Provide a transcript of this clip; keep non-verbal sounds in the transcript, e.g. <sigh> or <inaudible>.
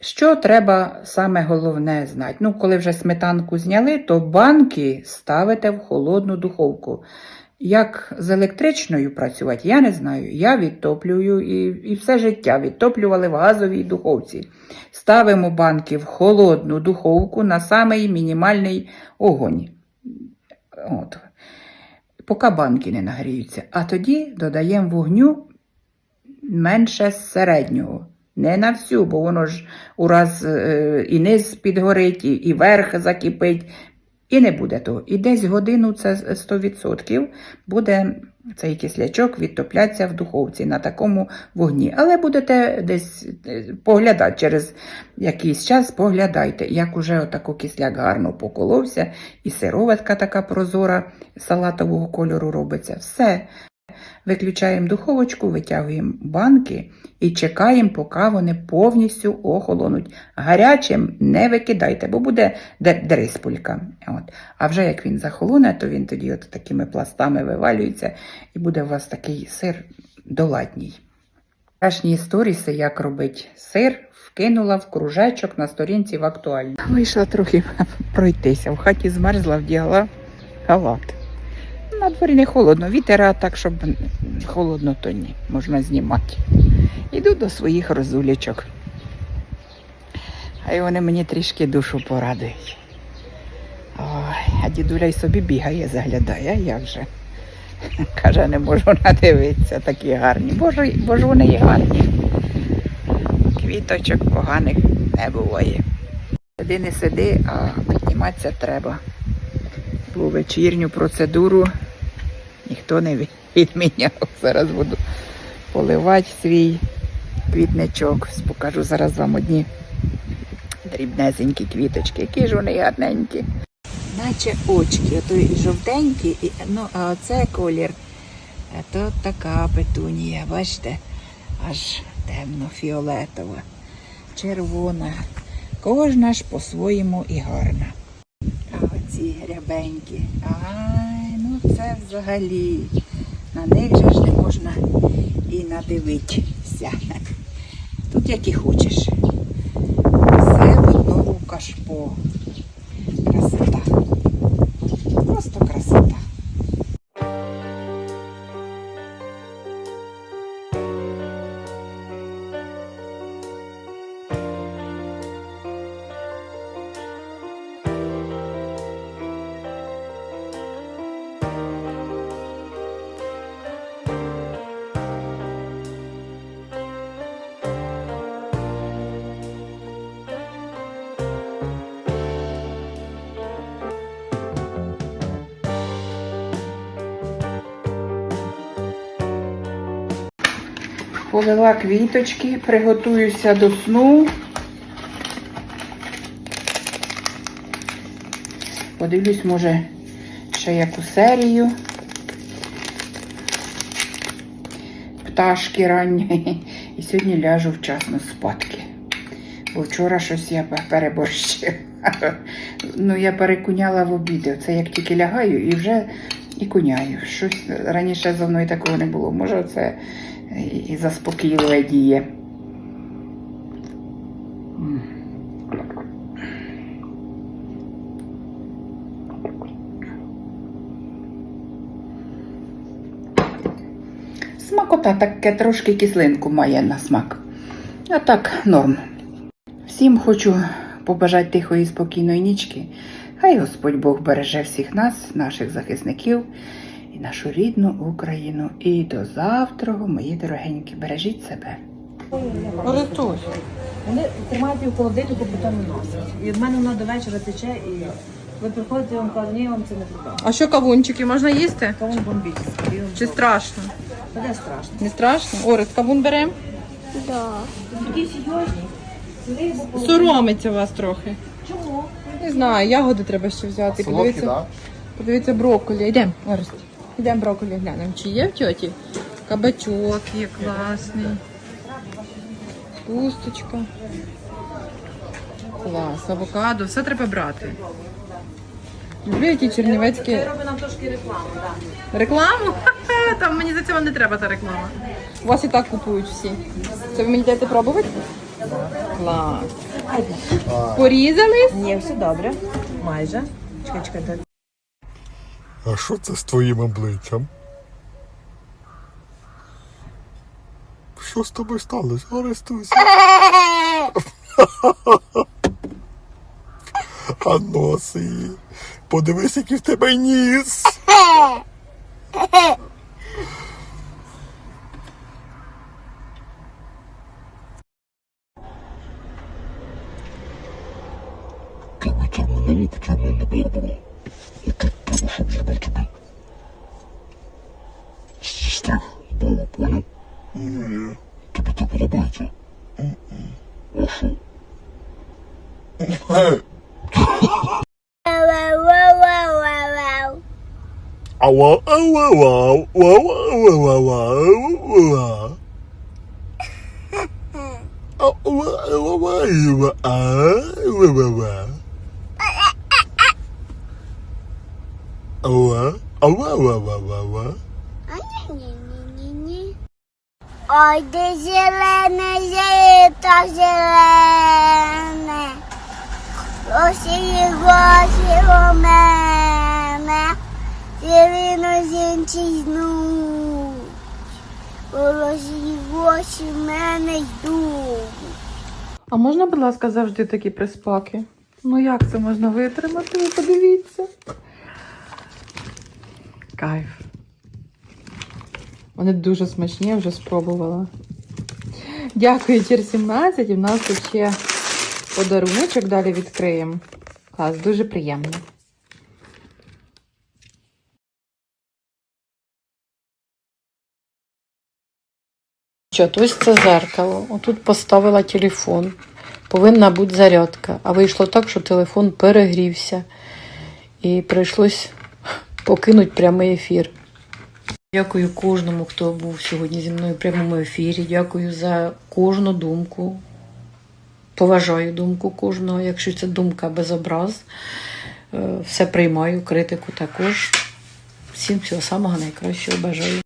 Що треба саме головне знати? Ну, коли вже сметанку зняли, то банки ставите в холодну духовку. Як з електричною працювати, я не знаю. Я відтоплюю і, і все життя відтоплювали в газовій духовці. Ставимо банки в холодну духовку на самий мінімальний огонь. От. Поки банки не нагріються. А тоді додаємо вогню менше середнього. Не на всю, бо воно ж ураз е, і низ підгорить, і, і верх закипить. І не буде того. І десь годину це 100% буде цей кислячок відтоплятися в духовці на такому вогні. Але будете десь е, поглядати через якийсь час, поглядайте, як уже отако кисляк гарно поколовся, і сироватка така прозора салатового кольору робиться. Все. Виключаємо духовочку, витягуємо банки і чекаємо, поки вони повністю охолонуть. Гарячим не викидайте, бо буде де- дриспулька. От. А вже як він захолоне, то він тоді от такими пластами вивалюється і буде у вас такий сир доладній. Вчорашні сторіси, як робить сир, вкинула в кружечок на сторінці в актуальні. Вийшла трохи <laughs> пройтися. В хаті змерзла, вдягла халат. На дворі не холодно, вітер, а так, щоб холодно, то ні, можна знімати. Іду до своїх розулічок. А й вони мені трішки душу порадують. Ой, а дідуля й собі бігає, заглядає, а як же? <laughs> Каже, не можу надивитися, такі гарні. Боже, бо ж вони і гарні. Квіточок поганих не буває. Сиди не сиди, а підніматися треба. Бо вечірню процедуру ніхто не відміняв. Зараз буду поливати свій квітничок. Покажу зараз вам одні дрібнесенькі квіточки. Які ж вони гарненькі. Наче очки, ото і жовтенькі, і, ну, а оце колір. А то така петунія, бачите, аж темно-фіолетова, червона. Кожна ж по-своєму і гарна. А оці рябенькі. Ай, ну це взагалі. На них же ж не можна і надивитися. Тут як і хочеш. Все в одному кашпо. Полила квіточки, приготуюся до сну. Подивлюсь, може, ще яку серію. Пташки ранні. І сьогодні ляжу вчасно спадки. Бо вчора щось я переборщила. Ну, я перекуняла в обіді. Це як тільки лягаю і вже і куняю. Щось раніше зо мною такого не було. Може, це і- заспокійливе діє. Смакота таке трошки кислинку має на смак. А так, норм. Всім хочу побажати тихої спокійної нічки. Хай Господь Бог береже всіх нас, наших захисників і нашу рідну Україну. І до завтра, мої дорогенькі, бережіть себе. Рятуй. Вони тримають її в холодильнику, потім носять. І в мене вона до вечора тече, і ви приходите, я вам кажу, ні, вам це не треба. А що кавунчики можна їсти? Кавун бомбічний. Чи страшно? Та де страшно? Не страшно? Орес, кавун беремо? Такі серйозні. Соромиться вас трохи. Чому? Не знаю, ягоди треба ще взяти. Подивіться, подивіться брокколі. Йдемо, Орес. Йдемо брокколі глянемо. Чи є в тьоті? Кабачок є класний. Пусточка. Клас, авокадо, все треба брати. Люблю ті чернівецькі Це робить нам трошки рекламу, так. Рекламу? Ха-ха, Там мені за цього не треба та реклама. У вас і так купують всі. Це ви мені даєте пробувати? Клас. Порізались? Ні, все добре. Майже. Чекай, чекай. А що це з твоїм обличчям? Що з тобою сталося? Арестуйся. А носи. Подивись, який в тебе ніс. Ава, ава, вау, вау, вау, вау, Ojdy zielone, zieje to zielone, kruszy i głosy umę. У гроші в мене йдуть. А можна, будь ласка, завжди такі приспаки? Ну як це можна витримати? Ви подивіться. Кайф. Вони дуже смачні, я вже спробувала. Дякую, Тір 17. І в нас тут ще подаруночок далі відкриємо. Клас, дуже приємно. Що, ось це зеркало. Отут поставила телефон. Повинна бути зарядка. А вийшло так, що телефон перегрівся. І прийшлось покинути прямий ефір. Дякую кожному, хто був сьогодні зі мною в прямому ефірі. Дякую за кожну думку. Поважаю думку кожного, якщо це думка без образ. Е, Все приймаю, критику також. Всім всього самого найкращого бажаю.